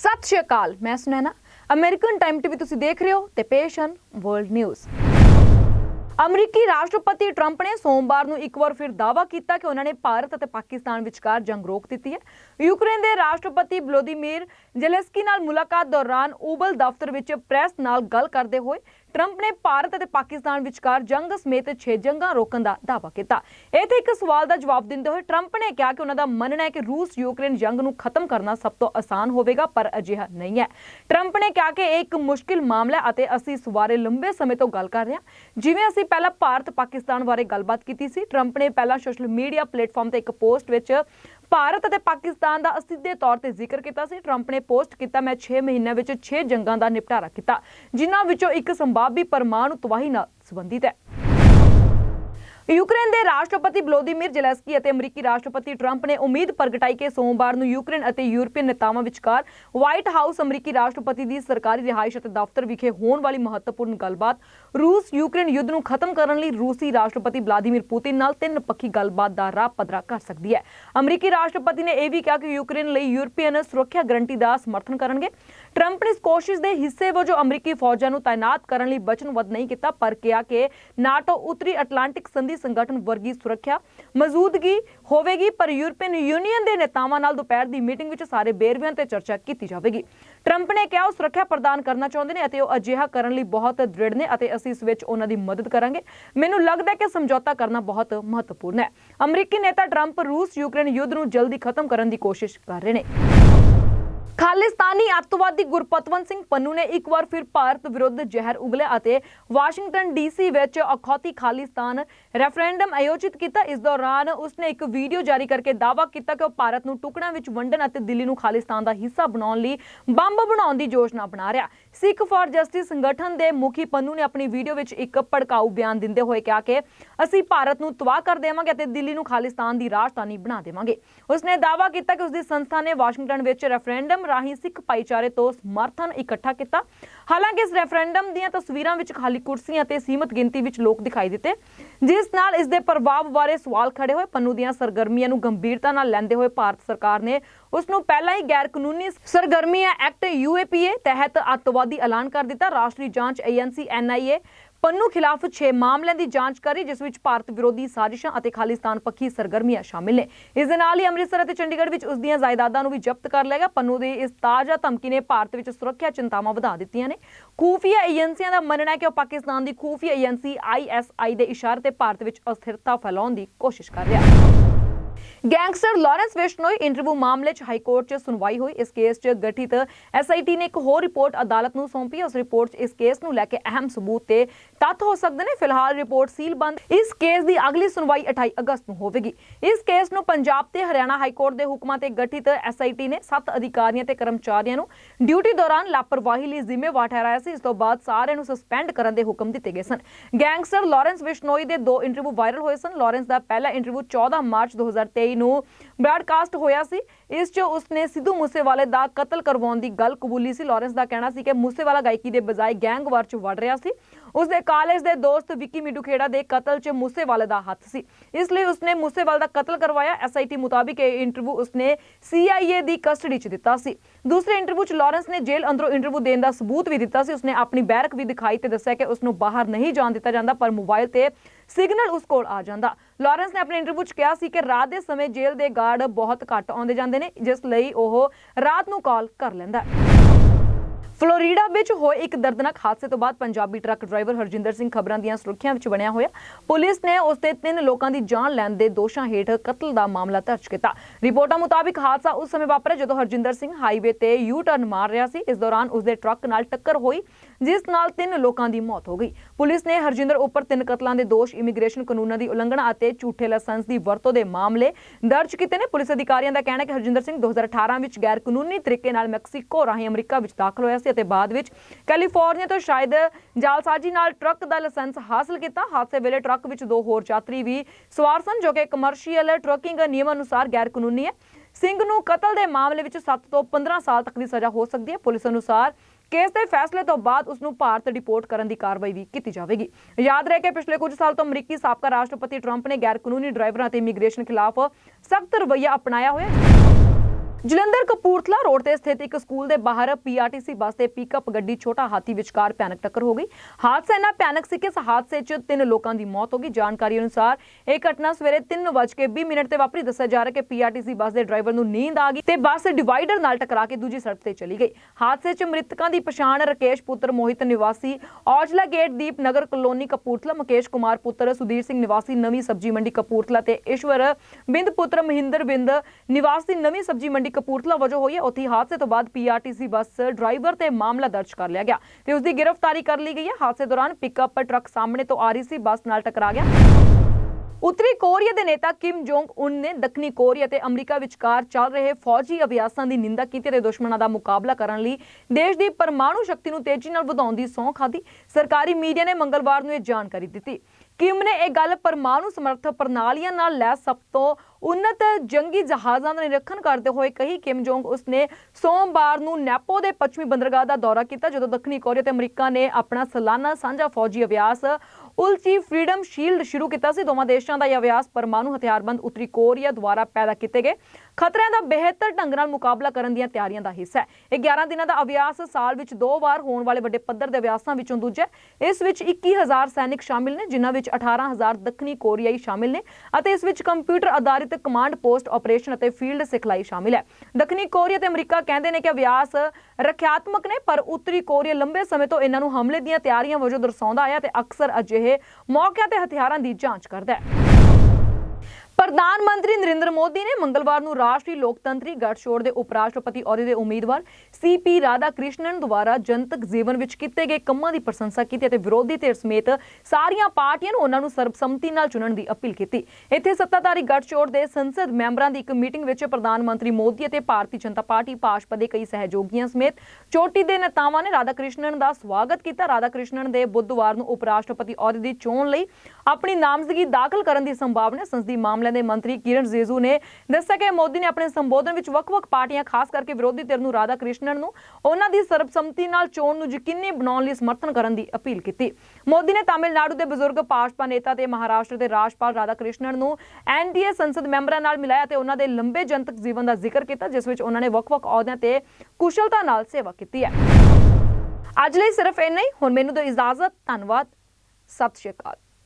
ਸਤਿ ਸ਼੍ਰੀ ਅਕਾਲ, ਮੈਂ Sunaina. American time TV ਤੁਸੀਂ ਦੇਖ ਰਹੇ ਹੋ ਤੇ ਪੇਸ਼ ਹਨ ਵਰਲਡ ਨਿਊਜ਼। ਅਮਰੀਕੀ ਰਾਸ਼ਟਰਪਤੀ ਟਰੰਪ ਨੇ ਸੋਮਵਾਰ ਨੂੰ ਇੱਕ ਵਾਰ ਫਿਰ ਦਾਅਵਾ ਕੀਤਾ ਕਿ ਉਹਨਾਂ ਨੇ ਭਾਰਤ ਅਤੇ ਪਾਕਿਸਤਾਨ ਵਿਚਕਾਰ ਜੰਗ ਰੋਕ ਦਿੱਤੀ ਹੈ। ਯੂਕਰੇਨ ਦੇ ਰਾਸ਼ਟਰਪਤੀ ਵਲੋਦੀਮੀਰ ਜ਼ੈਲੈਂਸਕੀ ਨਾਲ ਮੁਲਾਕਾਤ ਦੌਰਾਨ ਓਵਲ ਦਫ਼ਤਰ ਵਿੱਚ ਪ੍ਰੈਸ ਨਾਲ ਗੱਲ ਕਰਦੇ ਹੋਏ ਟਰੰਪ ਨੇ ਭਾਰਤ ਅਤੇ ਪਾਕਿਸਤਾਨ ਵਿਚਕਾਰ ਜੰਗ ਸਮੇਤ 6 ਜੰਗਾਂ ਰੋਕਣ ਦਾ ਦਾਅਵਾ ਕੀਤਾ। ਇੱਥੇ ਇੱਕ ਸਵਾਲ ਦਾ ਜਵਾਬ ਦਿੰਦੇ ਹੋਏ ਟਰੰਪ ਨੇ ਕਿਹਾ ਕਿ ਉਹਨਾਂ ਦਾ ਮੰਨਣਾ ਹੈ ਕਿ ਰੂਸ ਯੂਕਰੇਨ ਜੰਗ ਨੂੰ ਖਤਮ ਕਰਨਾ ਸਭ ਤੋਂ ਆਸਾਨ ਹੋਵੇਗਾ, ਪਰ ਅਜਿਹਾ ਨਹੀਂ ਹੈ। ਟਰੰਪ ਨੇ ਕਿਹਾ ਕਿ ਇਹ ਇੱਕ ਮੁਸ਼ਕਿਲ ਮਾਮਲਾ ਅਤੇ ਅਸੀਂ ਇਸ ਬਾਰੇ ਲੰਬੇ ਸਮੇਂ ਤੋਂ ਗੱਲ ਕਰ ਰਹੇ ਹਾਂ। ਜਿਵੇਂ ਅਸੀਂ ਪਹਿਲਾਂ ਭਾਰਤ ਪਾਕਿਸਤਾਨ ਬਾਰੇ ਗੱਲਬਾਤ ਕੀਤੀ ਸੀ, ਟਰੰਪ ਨੇ ਪਹਿਲਾਂ ਸੋਸ਼ਲ ਮੀਡੀਆ ਪਲੇਟਫਾਰਮ ਤੇ ਇੱਕ ਪੋਸਟ ਵਿੱਚ ਭਾਰਤ ਅਤੇ ਪਾਕਿਸਤਾਨ ਦਾ ਅਸਿੱਧੇ ਤੌਰ ਤੇ ਜ਼ਿਕਰ ਕੀਤਾ ਸੀ। ਟਰੰਪ ਨੇ ਪੋਸਟ ਕੀਤਾ, ਮੈਂ 6 ਮਹੀਨਿਆਂ ਵਿੱਚ 6 ਜੰਗਾਂ ਦਾ ਨਿਪਟਾਰਾ ਕੀਤਾ, ਜਿਨ੍ਹਾਂ ਵਿੱਚੋਂ ਇੱਕ ਸੰਭਾਵੀ ਪਰਮਾਣੂ ਤਬਾਹੀ ਨਾਲ ਸੰਬੰਧਿਤ ਹੈ। ਯੂਕਰੇਨ ਦੇ ਰਾਸ਼ਟਰਪਤੀ ਵਲੋਦੀਮੀਰ ਜ਼ੈਲੈਂਸਕੀ ਅਤੇ ਅਮਰੀਕੀ ਰਾਸ਼ਟਰਪਤੀ ਟਰੰਪ ਨੇ ਉਮੀਦ ਪ੍ਰਗਟਾਈ ਕਿ ਸੋਮਵਾਰ ਨੂੰ ਯੂਕਰੇਨ ਅਤੇ ਯੂਰਪੀਅਨ ਨੇਤਾਵਾਂ ਵਿਚਕਾਰ ਵਾਈਟ ਹਾਊਸ ਅਮਰੀਕੀ ਰਾਸ਼ਟਰਪਤੀ ਦੀ ਸਰਕਾਰੀ ਰਿਹਾਇਸ਼ ਅਤੇ ਦਫ਼ਤਰ ਵਿਖੇ ਹੋਣ ਵਾਲੀ ਮਹੱਤਵਪੂਰਨ ਗੱਲਬਾਤ, ਰੂਸ ਯੂਕਰੇਨ ਯੁੱਧ ਨੂੰ ਖਤਮ ਕਰਨ ਲਈ ਰੂਸੀ ਰਾਸ਼ਟਰਪਤੀ ਵਲਾਦੀਮੀਰ ਪੁਤਿਨ ਨਾਲ ਤਿੰਨ ਪੱਖੀ ਗੱਲਬਾਤ ਦਾ ਰਾਹ ਪੱਧਰਾ ਕਰ ਸਕਦੀ ਹੈ। ਅਮਰੀਕੀ ਰਾਸ਼ਟਰਪਤੀ ਨੇ ਇਹ ਵੀ ਕਿਹਾ ਕਿ ਯੂਕਰੇਨ ਲਈ ਯੂਰਪੀਅਨ ਸੁਰੱਖਿਆ ਗਰੰਟੀ ਦਾ ਸਮਰਥਨ ਕਰਨਗੇ। ਟਰੰਪ ਨੇ ਇਸ ਕੋਸ਼ਿਸ਼ ਦੇ ਹਿੱਸੇ ਵਜੋਂ ਅਮਰੀਕੀ ਫੌਜਾਂ ਨੂੰ ਤਾਇਨਾਤ ਕਰਨ ਲਈ ਵਚਨਬੱਧ ਨਹੀਂ ਕੀਤਾ, ਪਰ ਕਿਹਾ ਕਿ ਨਾਟੋ ਉੱਤਰੀ ਅਟਲਾਂਟਿਕ ਸੰਧੀ ਸੰਗਠਨ ਵਰਗੀ ਸੁਰੱਖਿਆ ਮੌਜੂਦਗੀ ਹੋਵੇਗੀ, ਪਰ ਯੂਰਪੀਅਨ ਯੂਨੀਅਨ ਦੇ ਨੇਤਾਵਾਂ ਨਾਲ ਦੁਪਹਿਰ ਦੀ ਮੀਟਿੰਗ ਵਿੱਚ ਸਾਰੇ ਬੇਰਵਿਆਂ ਤੇ ਚਰਚਾ ਕੀਤੀ ਜਾਵੇਗੀ। ਟਰੰਪ ਨੇ ਕਿਹਾ, ਉਹ ਸੁਰੱਖਿਆ ਪ੍ਰਦਾਨ ਕਰਨਾ ਚਾਹੁੰਦੇ ਨੇ ਅਤੇ ਉਹ ਅਜਿਹਾ ਕਰਨ ਲਈ ਬਹੁਤ ਦ੍ਰਿੜ ਨੇ ਅਤੇ ਅਸੀਂ ਇਸ ਵਿੱਚ ਉਹਨਾਂ ਦੀ ਮਦਦ ਕਰਾਂਗੇ। ਮੈਨੂੰ ਲੱਗਦਾ ਹੈ ਕਿ ਸਮਝੌਤਾ ਕਰਨਾ ਬਹੁਤ ਮਹੱਤਵਪੂਰਨ ਹੈ। ਅਮਰੀਕੀ ਨੇਤਾ ਟਰੰਪ ਰੂਸ ਯੂਕਰੇਨ ਯੁੱਧ ਨੂੰ ਜਲਦੀ ਖਤਮ ਕਰਨ ਦੀ ਕੋਸ਼ਿਸ਼ ਕਰ ਰਹੇ ਨੇ। ਖਾਲਿਸਤਾਨੀ ਅੱਤਵਾਦੀ ਗੁਰਪਤਵੰਤ ਸਿੰਘ ਪੰਨੂ ਨੇ ਇੱਕ ਵਾਰ ਫਿਰ ਭਾਰਤ ਵਿਰੁੱਧ ਜ਼ਹਿਰ ਉਗਲਿਆ ਅਤੇ ਵਾਸ਼ਿੰਗਟਨ ਡੀਸੀ ਵਿੱਚ ਅਖੌਤੀ ਖਾਲਿਸਤਾਨ ਰੈਫਰੈਂਡਮ ਆਯੋਜਿਤ ਕੀਤਾ। ਇਸ ਦੌਰਾਨ ਉਸਨੇ ਇੱਕ ਵੀਡੀਓ ਜਾਰੀ ਕਰਕੇ ਦਾਅਵਾ ਕੀਤਾ ਕਿ ਉਹ ਭਾਰਤ ਨੂੰ ਟੁਕੜਿਆਂ ਵਿੱਚ ਵੰਡਣ ਅਤੇ ਦਿੱਲੀ ਨੂੰ ਖਾਲਿਸਤਾਨ ਦਾ ਹਿੱਸਾ ਬਣਾਉਣ ਲਈ ਬੰਬ ਬਣਾਉਣ ਦੀ ਯੋਜਨਾ ਬਣਾ ਰਿਹਾ। ਸਿੱਖ ਫਾਰ ਜਸਟਿਸ ਸੰਗਠਨ ਦੇ ਮੁਖੀ ਪੰਨੂ ਨੇ ਆਪਣੀ ਵੀਡੀਓ ਵਿੱਚ ਇੱਕ ਭੜਕਾਊ ਬਿਆਨ ਦਿੰਦੇ ਹੋਏ ਕਿਹਾ ਕਿ ਅਸੀਂ ਭਾਰਤ ਨੂੰ ਤਬਾਹ ਕਰ ਦੇਵਾਂਗੇ ਅਤੇ ਦਿੱਲੀ ਨੂੰ ਖਾਲਿਸਤਾਨ ਦੀ ਰਾਜਧਾਨੀ ਬਣਾ ਦੇਵਾਂਗੇ। ਉਸਨੇ ਦਾਅਵਾ ਕੀਤਾ ਕਿ ਉਸਦੀ ਸੰਸਥਾ ਨੇ ਵਾਸ਼ਿੰਗਟਨ ਵਿੱਚ ਰੈਫਰੈਂਡਮ ਰਾਹੀਂ ਸਿੱਖ ਭਾਈਚਾਰੇ ਤੋਂ ਸਮਰਥਨ ਇਕੱਠਾ ਕੀਤਾ। ਹਾਲਾਂਕਿ ਇਸ ਰੈਫਰੈਂਡਮ ਦੀਆਂ ਤਸਵੀਰਾਂ ਵਿੱਚ ਖਾਲੀ ਕੁਰਸੀਆਂ ਤੇ ਸੀਮਤ ਗਿਣਤੀ ਵਿੱਚ ਲੋਕ ਦਿਖਾਈ ਦਿੱਤੇ, ਜਿਸ ਨਾਲ ਇਸ ਦੇ ਪ੍ਰਭਾਵ ਬਾਰੇ ਸਵਾਲ ਖੜੇ ਹੋਏ। ਪੰਨੂ ਦੀਆਂ ਸਰਗਰਮੀਆਂ ਨੂੰ ਗੰਭੀਰਤਾ ਨਾਲ ਲੈਂਦੇ ਹੋਏ ਭਾਰਤ ਸਰਕਾਰ ਨੇ ਉਸ ਨੂੰ ਪਹਿਲਾਂ ਹੀ ਗੈਰ ਕਾਨੂੰਨੀ ਸਰਗਰਮੀਆਂ ਐਕਟ ਯੂਏਪੀਏ ਤਹਿਤ ਅੱਤਵਾਦੀ ਐਲਾਨ ਕਰ ਦਿੱਤਾ। ਰਾਸ਼ਟਰੀ ਜਾਂਚ ਏਜੰਸੀ ਐਨਆਈਏ ਪੰਨੂ ਖਿਲਾਫ 6 ਮਾਮਲਿਆਂ ਦੀ ਜਾਂਚ ਕਰੀ ਜਿਸ ਵਿੱਚ ਭਾਰਤ ਵਿਰੋਧੀ ਸਾਜ਼ਿਸ਼ਾਂ ਅਤੇ ਖਾਲਿਸਤਾਨ ਪੱਖੀ ਸਰਗਰਮੀਆਂ ਸ਼ਾਮਿਲ ਨੇ। ਇਸ ਦੇ ਨਾਲ ਹੀ ਅੰਮ੍ਰਿਤਸਰ ਅਤੇ ਚੰਡੀਗੜ੍ਹ ਵਿੱਚ ਉਸ ਦੀਆਂ ਜਾਇਦਾਦਾਂ ਨੂੰ ਵੀ ਜ਼ਬਤ ਕਰ ਲਿਆ ਗਿਆ। ਪੰਨੂ ਦੀ ਇਸ ਤਾਜ਼ਾ ਧਮਕੀ ਨੇ ਭਾਰਤ ਵਿੱਚ ਸੁਰੱਖਿਆ ਚਿੰਤਾਵਾਂ ਵਧਾ ਦਿੱਤੀਆਂ ਨੇ। ਖੂਫੀਆ ਏਜੰਸੀਆਂ ਦਾ ਮੰਨਣਾ ਹੈ ਕਿ ਉਹ ਪਾਕਿਸਤਾਨ ਦੀ ਖੂਫੀਆ ਏਜੰਸੀ ਆਈਐਸਆਈ ਦੇ ਇਸ਼ਾਰੇ ਤੇ ਭਾਰਤ ਵਿੱਚ ਅਸਥਿਰਤਾ ਫੈਲਾਉਣ ਦੀ ਕੋਸ਼ਿਸ਼ ਕਰ ਰਿਹਾ ਹੈ। ਗੈਂਗਸਟਰ ਲਾਰੈਂਸ ਬਿਸ਼ਨੋਈ ਇੰਟਰਵਿਊ ਮਾਮਲੇ 'ਚ ਹਾਈ ਕੋਰਟ 'ਚ ਸੁਣਵਾਈ ਹੋਈ। ਇਸ ਕੇਸ 'ਚ ਗਠਿਤ ਐਸਆਈਟੀ ਨੇ ਇੱਕ ਹੋਰ ਰਿਪੋਰਟ ਅਦਾਲਤ ਨੂੰ ਸੌਂਪੀ। ਉਸ ਰਿਪੋਰਟ 'ਚ ਇਸ ਕੇਸ ਨੂੰ ਲੈ ਕੇ ਅਹਿਮ ਸਬੂਤ ਤੇ ਤੱਥ ਹੋ ਸਕਦੇ ਨੇ। ਫਿਲਹਾਲ ਰਿਪੋਰਟ ਸੀਲ ਬੰਦ ਇਸ ਕੇਸ ਦੀ ਅਗਲੀ ਸੁਣਵਾਈ 28 ਅਗਸਤ ਨੂੰ ਹੋਵੇਗੀ। ਇਸ ਕੇਸ ਨੂੰ ਪੰਜਾਬ ਤੇ ਹਰਿਆਣਾ ਹਾਈ ਕੋਰਟ ਦੇ ਹੁਕਮਾਂ ਤੇ ਗਠਿਤ ਐਸਆਈਟੀ ਨੇ 7 ਅਧਿਕਾਰੀਆਂ ਤੇ ਕਰਮਚਾਰੀਆਂ ਨੂੰ ਡਿਊਟੀ ਦੌਰਾਨ ਲਾਪਰਵਾਹੀ ਲਈ ਜ਼ਿੰਮੇਵਾਰ ਠਹਿਰਾਇਆ ਸੀ। ਇਸ ਤੋਂ ਬਾਅਦ ਸਾਰਿਆਂ ਨੂੰ ਸਸਪੈਂਡ ਕਰਨ ਦੇ ਹੁਕਮ ਦਿੱਤੇ ਗਏ ਸਨ। ਗੈਂਗਸਟਰ ਲਾਰੈਂਸ ਬਿਸ਼ਨੋਈ ਦੇ ਦੋ ਇੰਟਰਵਿਊ ਵਾਇਰਲ ਹੋਏ ਸਨ। ਲਾਰੈਂਸ ਦਾ ਪਹਿਲਾ ਇੰਟਰਵਿਊ 14 ਮਾਰਚ 2023 ਨੂੰ ਬ੍ਰਾਡਕਾਸਟ ਹੋਇਆ ਸੀ। ਇਸ 'ਚ ਉਸਨੇ ਸਿੱਧੂ ਮੂਸੇਵਾਲੇ ਦਾ ਕਤਲ ਕਰਵਾਉਣ ਦੀ ਗੱਲ ਕਬੂਲੀ ਸੀ। ਲਾਰੈਂਸ ਦਾ ਕਹਿਣਾ ਸੀ ਕਿ ਮੂਸੇਵਾਲਾ ਗਾਇਕੀ ਦੇ ਬਜਾਏ ਗੈਂਗਵਾਰ 'ਚ ਵੜ ਰਿਹਾ ਸੀ। ਉਸਦੇ ਕਾਲਜ ਦੇ ਦੋਸਤ ਵਿੱਕੀ ਮਿਡੂਖੇੜਾ ਦੇ ਕਤਲ 'ਚ ਮੂਸੇਵਾਲੇ ਦਾ ਹੱਥ ਸੀ। ਇਸ ਲਈ ਉਸਨੇ ਮੂਸੇਵਾਲ ਦਾ ਕਤਲ ਕਰਵਾਇਆ। ਐਸਆਈਟੀ ਮੁਤਾਬਿਕ ਇਹ ਇੰਟਰਵਿਊ ਉਸਨੇ ਸੀਆਈਏ ਦੀ ਕਸਟਡੀ 'ਚ ਦਿੱਤਾ ਸੀ। ਦੂਸਰੇ ਇੰਟਰਵਿਊ 'ਚ ਲਾਰੈਂਸ ਨੇ ਜੇਲ੍ਹ ਅੰਦਰੋਂ ਇੰਟਰਵਿਊ ਦੇਣ ਦਾ ਸਬੂਤ ਵੀ ਦਿੱਤਾ ਸੀ। ਉਸਨੇ ਆਪਣੀ ਬੈਰਕ ਵੀ ਦਿਖਾਈ ਤੇ ਦੱਸਿਆ ਕਿ ਉਸ ਨੂੰ ਬਾਹਰ ਨਹੀਂ ਜਾਣ ਦਿੱਤਾ ਜਾਂਦਾ, ਪਰ ਮੋਬਾਈਲ ਤੇ ਸਿਗਨਲ ਉਸ ਕੋਲ ਆ ਜਾਂਦਾ। ਲਾਰੈਂਸ ਨੇ ਆਪਣੇ ਇੰਟਰਵਿਊ 'ਚ ਕਿਹਾ ਸੀ ਕਿ ਰਾਤ ਦੇ ਸਮੇਂ ਜੇਲ੍ਹ ਦੇ ਗਾਰਡ ਬਹੁਤ ਘੱਟ ਆਉਂਦੇ ਜਾਂਦੇ ਨੇ, ਜਿਸ ਲਈ ਉਹ ਰਾਤ ਨੂੰ ਕਾਲ ਕਰ ਲੈਂਦਾ ਫਲੋਰੀਡਾ ਵਿੱਚ ਹੋਏ ਇੱਕ ਦਰਦਨਾਕ ਹਾਦਸੇ ਤੋਂ ਬਾਅਦ ਪੰਜਾਬੀ ਟਰੱਕ ਡਰਾਈਵਰ ਹਰਜਿੰਦਰ ਸਿੰਘ ਖਬਰਾਂ ਦੀਆਂ ਸੁਰੱਖਿਆ ਵਿੱਚ ਬਣਿਆ ਹੋਇਆ। ਪੁਲਿਸ ਨੇ ਉਸ ਦੇ ਤਿੰਨ ਲੋਕਾਂ ਦੀ ਜਾਨ ਲੈਣ ਦੇ ਦੋਸ਼ਾਂ ਹੇਠ ਕਤਲ ਦਾ ਮਾਮਲਾ ਦਰਜ ਕੀਤਾ। ਰਿਪੋਰਟਾਂ ਮੁਤਾਬਿਕ ਹਾਦਸਾ ਉਸ ਸਮੇਂ ਵਾਪਰਿਆ ਜਦੋਂ ਹਰਜਿੰਦਰ ਸਿੰਘ ਹਾਈਵੇ ਤੇ ਯੂ ਟਰਨ ਮਾਰ ਰਿਹਾ ਸੀ। ਇਸ ਦੌਰਾਨ ਉਸ ਦੇ ਟਰੱਕ ਨਾਲ ਟੱਕਰ ਹੋਈ, ਜਿਸ ਨਾਲ ਤਿੰਨ ਲੋਕਾਂ ਦੀ ਮੌਤ ਹੋ ਗਈ। ਪੁਲਿਸ ਨੇ ਹਰਜਿੰਦਰ ਉੱਪਰ ਤਿੰਨ ਕਤਲਾਂ ਦੇ ਦੋਸ਼, ਇਮੀਗ੍ਰੇਸ਼ਨ ਕਾਨੂੰਨਾਂ ਦੀ ਉਲੰਘਣਾ ਅਤੇ ਝੂਠੇ ਲਾਇਸੈਂਸ ਦੀ ਵਰਤੋਂ ਦੇ ਮਾਮਲੇ ਦਰਜ ਕੀਤੇ ਨੇ। ਪੁਲਿਸ ਅਧਿਕਾਰੀਆਂ ਦਾ ਕਹਿਣਾ ਹੈ ਕਿ ਹਰਜਿੰਦਰ ਸਿੰਘ 2018 ਵਿੱਚ ਗੈਰ ਕਾਨੂੰਨੀ ਤਰੀਕੇ ਨਾਲ ਮੈਕਸੀਕੋ ਰਾਹੀਂ ਅਮਰੀਕਾ ਵਿੱਚ ਦਾਖਲ ਹੋਇਆ ਸੀ ਅਤੇ ਬਾਅਦ ਵਿੱਚ ਕੈਲੀਫੋਰਨੀਆ ਤੋਂ ਸ਼ਾਇਦ ਜਾਲਸਾਜੀ ਨਾਲ ਟਰੱਕ ਦਾ ਲਾਇਸੈਂਸ ਹਾਸਲ ਕੀਤਾ। ਹਾਦਸੇ ਵੇਲੇ ਟਰੱਕ ਵਿੱਚ ਦੋ ਹੋਰ ਯਾਤਰੀ ਵੀ ਸਵਾਰ ਸਨ, ਜੋ ਕਿ ਕਮਰਸ਼ੀਅਲ ਟਰੱਕਿੰਗ ਨਿਯਮ ਅਨੁਸਾਰ ਗੈਰ ਕਾਨੂੰਨੀ ਹੈ। ਸਿੰਘ ਨੂੰ ਕਤਲ ਦੇ ਮਾਮਲੇ ਵਿੱਚ 7 ਤੋਂ 15 ਸਾਲ ਤੱਕ ਦੀ ਸਜ਼ਾ ਹੋ ਸਕਦੀ ਹੈ। ਪੁਲਿਸ ਅਨੁਸਾਰ ਕੇਸ ਦੇ ਫੈਸਲੇ ਤੋਂ ਬਾਅਦ ਉਸ ਨੂੰ ਭਾਰਤ ਡਿਪੋਰਟ ਕਰਨ ਦੀ ਕਾਰਵਾਈ ਵੀ ਕੀਤੀ ਜਾਵੇਗੀ। ਯਾਦ ਰਹੇ ਕਿ ਪਿਛਲੇ ਕੁਝ ਸਾਲ ਤੋਂ ਅਮਰੀਕੀ ਸਾਬਕਾ ਰਾਸ਼ਟਰਪਤੀ ਟਰੰਪ ਨੇ ਗੈਰ ਕਾਨੂੰਨੀ ਡਰਾਈਵਰਾਂ ਅਤੇ ਇਮੀਗ੍ਰੇਸ਼ਨ ਖਿਲਾਫ ਸਖਤ ਰਵੱਈਆ ਅਪਣਾਇਆ ਹੋਇਆ। ਹੈ ਜਲੰਧਰ ਕਪੂਰਥਲਾ ਰੋਡ ਤੇ ਸਥਿਤ ਇੱਕ ਸਕੂਲ ਦੇ ਬਾਹਰ ਪੀਆਰਟੀਸੀ ਬੱਸ ਤੇ ਪਿਕਅਪ ਗੱਡੀ ਛੋਟਾ ਹਾਥੀ ਵਿਚਕਾਰ ਭਿਆਨਕ ਟੱਕਰ ਹੋ ਗਈ। ਹਾਦਸਾ ਇੰਨਾ ਭਿਆਨਕ ਸੀ ਕਿ ਇਸ ਹਾਦਸੇ 'ਚ ਤਿੰਨ ਲੋਕਾਂ ਦੀ ਮੌਤ ਹੋ ਗਈ। ਜਾਣਕਾਰੀ ਅਨੁਸਾਰ ਇਹ ਘਟਨਾ ਸਵੇਰੇ 3:20 ਮਿੰਟ ਤੇ ਵਾਪਰੀ। ਦੱਸਿਆ ਜਾ ਰਿਹਾ ਕਿ ਪੀਆਰਟੀਸੀ ਬੱਸ ਦੇ ਡਰਾਈਵਰ ਨੂੰ ਨੀਂਦ ਆ ਗਈ ਤੇ ਬੱਸ ਡਿਵਾਈਡਰ ਨਾਲ ਟਕਰਾ ਕੇ ਦੂਜੀ ਸੜਕ ਤੇ ਚਲੀ ਗਈ। ਹਾਦਸੇ 'ਚ ਮ੍ਰਿਤਕਾਂ ਦੀ ਪਛਾਣ ਰਕੇਸ਼ ਪੁੱਤਰ ਮੋਹਿਤ ਨਿਵਾਸੀ ਔਜਲਾ ਗੇਟ ਦੀਪ ਨਗਰ ਕਲੋਨੀ ਕਪੂਰਥਲਾ, ਮੁਕੇਸ਼ ਕੁਮਾਰ ਪੁੱਤਰ ਸੁਧੀਰ ਸਿੰਘ ਨਿਵਾਸੀ ਨਵੀਂ ਸਬਜੀ ਮੰਡੀ ਕਪੂਰਥਲਾ ਤੇ ਈਸ਼ਵਰ ਬਿੰਦ ਪੁੱਤਰ ਮਹਿੰਦਰ ਬਿੰਦ ਨਿਵਾਸੀ ਨਵੀਂ ਸਬਜੀ ਮੰਡੀ ਕਪੂਰਥਲਾ ਵਜੋਂ ਹੋਈ ਹੈ। ਉੱਥੇ ਹਾਦਸੇ ਤੋਂ ਬਾਅਦ ਪੀਆਰਟੀਸੀ ਬੱਸ ਡਰਾਈਵਰ ਤੇ ਮਾਮਲਾ ਦਰਜ ਕਰ ਲਿਆ ਗਿਆ। ਤੇ ਉਸ ਦੀ ਗ੍ਰਿਫਤਾਰੀ ਕਰ ਲਈ ਗਈ ਹੈ। ਹਾਦਸੇ ਦੌਰਾਨ ਪਿਕਅਪ ਟਰੱਕ ਸਾਹਮਣੇ ਤੋਂ ਆ ਰਹੀ ਸੀ। ਬੱਸ ਨਾਲ ਟਕਰਾ ਗਿਆ। ਉੱਤਰੀ ਕੋਰੀਆ ਦੇ ਨੇਤਾ ਕਿਮ ਜੋਂਗ ਉਨ ਨੇ ਦੱਖਣੀ ਕੋਰੀਆ ਤੇ ਅਮਰੀਕਾ ਵਿਚਕਾਰ ਚੱਲ ਰਹੇ ਫੌਜੀ ਅਭਿਆਸਾਂ ਦੀ ਨਿੰਦਾ ਕੀਤੀ ਤੇ ਦੁਸ਼ਮਣਾਂ ਦਾ ਮੁਕਾਬਲਾ ਕਰਨ ਲਈ ਦੇਸ਼ ਦੀ ਪਰਮਾਣੂ ਸ਼ਕਤੀ ਨੂੰ ਤੇਜ਼ੀ ਨਾਲ ਵਧਾਉਣ ਦੀ ਸਹੁੰ ਖਾਧੀ। ਸਰਕਾਰੀ ਮੀਡੀਆ ਨੇ ਮੰਗਲਵਾਰ ਨੂੰ ਇਹ ਜਾਣਕਾਰੀ ਦਿੱਤੀ। ਕਿਮ ਨੇ ਇਹ ਗੱਲ ਪਰਮਾਣੂ ਸਮਰਥ ਪ੍ਰਣਾਲੀਆਂ ਨਾਲ ਲੈਸ ਸਭ ਤੋਂ ਉન્નਤ ਜੰਗੀ ਜਹਾਜ਼ਾਂ ਦਾ ਨਿਰੀਖਣ ਕਰਦੇ ਹੋਏ ਕਹੀ ਕਿਮ ਜੋਂਗ ਉਸਨੇ ਸੋਮਵਾਰ ਨੂੰ ਨੈਪੋ ਦੇ ਪੱਛਮੀ ਬੰਦਰਗਾਹ ਦਾ ਦੌਰਾ ਕੀਤਾ, ਜਦੋਂ ਦੱਖਣੀ ਕੋਰੀਆ ਤੇ ਅਮਰੀਕਾ ਨੇ ਆਪਣਾ ਸਾਲਾਨਾ ਸਾਂਝਾ ਫੌਜੀ ਅਭਿਆਸ ਉਲਚੀ ਫਰੀडम ਸ਼ੀਲਡ ਸ਼ੁਰੂ ਕੀਤਾ ਸੀ। ਦੋਵਾਂ ਦੇਸ਼ਾਂ ਦਾ ਇਹ ਅਭਿਆਸ ਪਰਮਾਣੂ ਹਥਿਆਰਬੰਦ ਉੱਤਰੀ ਕੋਰੀਆ ਦੁਆਰਾ ਪੈਦਾ ਕੀਤੇ ਗਏ। ਖਤਰਿਆਂ ਦਾ ਬਿਹਤਰ ਢੰਗ ਨਾਲ ਮੁਕਾਬਲਾ ਕਰਨ ਦੀਆਂ ਤਿਆਰੀਆਂ ਦਾ ਹਿੱਸਾ ਹੈ। ਇਹ 11 ਦਿਨਾਂ ਦਾ ਅਭਿਆਸ ਸਾਲ ਵਿੱਚ ਦੋ ਵਾਰ ਹੋਣ ਵਾਲੇ ਵੱਡੇ ਪੱਧਰ ਦੇ ਅਭਿਆਸਾਂ ਵਿੱਚੋਂ ਦੂਜਾ ਇਸ ਵਿੱਚ 21000 ਸੈਨਿਕ ਸ਼ਾਮਿਲ ਨੇ, ਜਿਨ੍ਹਾਂ ਵਿੱਚ 18000 ਦੱਖਣੀ ਕੋਰੀਆਈ ਸ਼ਾਮਿਲ ਨੇ ਅਤੇ ਇਸ ਵਿੱਚ ਕੰਪਿਊਟਰ ਆਧਾਰਿਤ ਕਮਾਂਡ ਪੋਸਟ ਆਪਰੇਸ਼ਨ ਅਤੇ ਫੀਲਡ ਸਿਖਲਾਈ ਸ਼ਾਮਿਲ ਹੈ। ਦੱਖਣੀ ਕੋਰੀਆ ਤੇ ਅਮਰੀਕਾ ਕਹਿੰਦੇ ਨੇ ਕਿ ਅਭਿਆਸ ਰੱਖਿਆਤਮਕ ਨੇ, ਪਰ ਉੱਤਰੀ ਕੋਰੀਆ ਲੰਬੇ ਸਮੇਂ ਤੋਂ ਇਹਨਾਂ ਨੂੰ ਹਮਲੇ ਦੀਆਂ ਤਿਆਰੀਆਂ ਵਜੋਂ ਦਰਸਾਉਂਦਾ ਆਇਆ ਤੇ ਅਕਸਰ ਅਜਿਹੇ ਮੌਕਿਆਂ ਤੇ ਹਥਿਆਰਾਂ ਦੀ ਜਾਂਚ ਕਰਦਾ ਹੈ। ਪ੍ਰਧਾਨ ਮੰਤਰੀ ਨਰਿੰਦਰ ਮੋਦੀ ਨੇ ਮੰਗਲਵਾਰ ਨੂੰ ਰਾਸ਼ਟਰੀ ਲੋਕਤੰਤਰੀ ਗੱਠਜੋੜ ਦੇ ਉਪ ਰਾਸ਼ਟਰਪਤੀ ਅਹੁਦੇ ਦੇ ਉਮੀਦਵਾਰ ਸੀਪੀ ਰਾਧਾ ਕ੍ਰਿਸ਼ਨਨ ਦੁਆਰਾ ਜਨਤਕ ਜੀਵਨ ਵਿੱਚ ਕੀਤੇ ਗਏ ਕੰਮਾਂ ਦੀ ਪ੍ਰਸ਼ੰਸਾ ਕੀਤੀ ਅਤੇ ਵਿਰੋਧੀ ਧਿਰ ਸਮੇਤ ਸਾਰੀਆਂ ਪਾਰਟੀਆਂ ਨੂੰ ਉਹਨਾਂ ਨੂੰ ਸਰਬਸੰਮਤੀ ਨਾਲ ਚੁਣਨ ਦੀ ਅਪੀਲ ਕੀਤੀ। ਇੱਥੇ ਸੱਤਾਧਾਰੀ ਗੱਠਜੋੜ ਦੇ ਸੰਸਦ ਮੈਂਬਰਾਂ ਦੀ ਇੱਕ ਮੀਟਿੰਗ ਵਿੱਚ ਪ੍ਰਧਾਨ ਮੰਤਰੀ ਮੋਦੀ ਅਤੇ ਭਾਰਤੀ ਜਨਤਾ ਪਾਰਟੀ, ਭਾਜਪਾ ਦੇ ਕਈ ਸਹਿਯੋਗੀਆਂ ਸਮੇਤ ਚੋਟੀ ਦੇ ਨੇਤਾਵਾਂ ਨੇ ਰਾਧਾ ਕ੍ਰਿਸ਼ਨਨ ਦਾ ਸਵਾਗਤ ਕੀਤਾ। ਰਾਧਾ ਕ੍ਰਿਸ਼ਨਨ ਦੇ ਬੁੱਧਵਾਰ ਨੂੰ ਉਪ ਰਾਸ਼ਟਰਪਤੀ ਅਹੁਦੇ ਦੀ ਚੋਣ ਲਈ ਆਪਣੀ ਨਾਮਜ਼ਦਗੀ ਦਾਖਲ ਕਰਨ ਦੀ ਸੰਭਾਵਨਾ, ਸੰਸਦੀ ਸੰਸਦੀ ਮਾਮਲਿਆਂ ਦੇ ਮੰਤਰੀ ਕਿਰਨ ਰਿਜਿਜੂ ਨੇ ਦੱਸਿਆ ਕਿ ਮੋਦੀ ਨੇ ਆਪਣੇ ਸੰਬੋਧਨ ਵਿੱਚ ਵੱਖ-ਵੱਖ ਪਾਰਟੀਆਂ, ਖਾਸ ਕਰਕੇ ਵਿਰੋਧੀ ਧਿਰ ਨੂੰ ਰਾਧਾ ਕ੍ਰਿਸ਼ਨਨ ਨੂੰ, ਉਹਨਾਂ ਦੀ ਸਰਬਸੰਮਤੀ ਨਾਲ ਚੋਣ ਨੂੰ ਯਕੀਨੀ ਬਣਾਉਣ ਲਈ ਸਮਰਥਨ ਕਰਨ ਦੀ ਅਪੀਲ ਕੀਤੀ। ਮੋਦੀ ਨੇ ਤਾਮਿਲਨਾਡੂ ਦੇ ਬਜ਼ੁਰਗ ਭਾਜਪਾ ਨੇਤਾ ਤੇ ਮਹਾਰਾਸ਼ਟਰ ਦੇ ਰਾਜਪਾਲ ਰਾਧਾ ਕ੍ਰਿਸ਼ਨਨ ਨੂੰ ਐਨਡੀਏ ਸੰਸਦ ਮੈਂਬਰਾਂ ਨਾਲ ਮਿਲਾਇਆ ਤੇ ਉਹਨਾਂ ਦੇ ਲੰਬੇ ਜਨਤਕ ਜੀਵਨ ਦਾ ਜ਼ਿਕਰ ਕੀਤਾ, ਜਿਸ ਵਿੱਚ ਉਹਨਾਂ ਨੇ ਵੱਖ-ਵੱਖ ਅਹੁਦਿਆਂ ਤੇ ਕੁਸ਼ਲਤਾ ਨਾਲ ਸੇਵਾ ਕੀਤੀ ਹੈ। ਅੱਜ ਲਈ ਸਿਰਫ ਇੰਨਾ ਹੀ। ਹੁਣ ਮੈਨੂੰ ਦਿਓ ਇਜਾਜ਼ਤ। ਧੰਨਵਾਦ। ਸਤਿ ਸ਼੍ਰੀ ਅਕਾਲ।